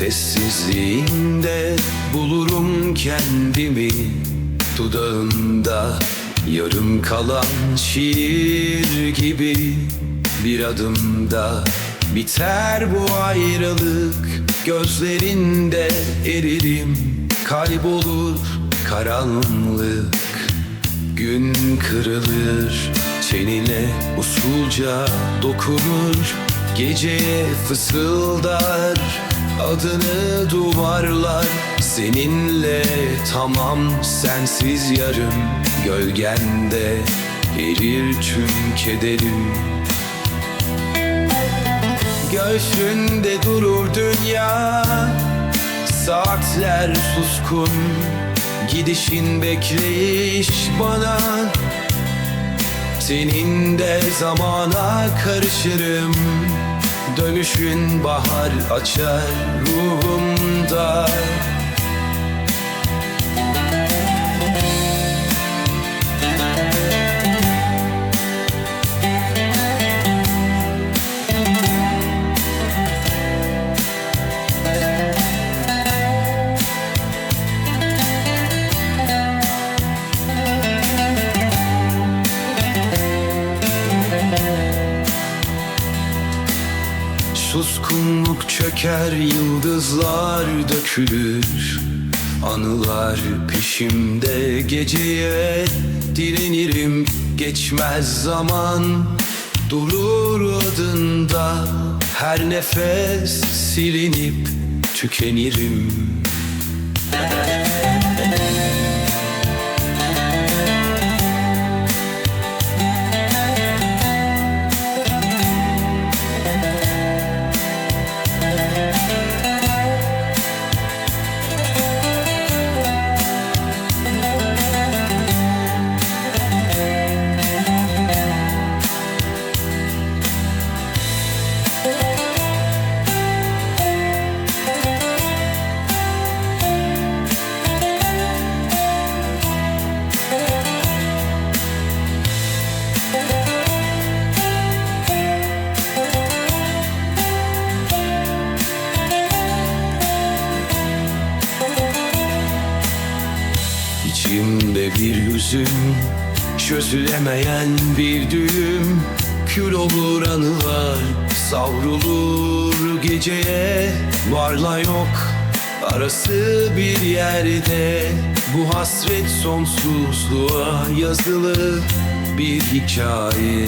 Gözlerinde bulurum kendimi. Dudağında yarım kalan şiir gibi. Bir adımda biter bu ayrılık. Gözlerinde eririm. Kaybolur karanlık. Gün kırılır Çenine usulca dokunur Geceye fısıldar Adını duvarlar. Seninle tamam sensiz yarım. Gölgende erir tüm kederim. Göğsünde durur dünya Saatler suskun. Gidişin bekleyiş bana. Senin de zamana karışırım Dönüşün bahar açar ruhumda Suskunluk çöker yıldızlar dökülür. Anılar peşimde geceye direnirim. Geçmez zaman durur adında. Her nefes silinip tükenirim İçimde bir hüzün Çözülemeyen bir düğüm. Kül olur anılar Savrulur geceye. Varla yok Arası bir yerde. Bu hasret sonsuzluğa yazılı Bir hikaye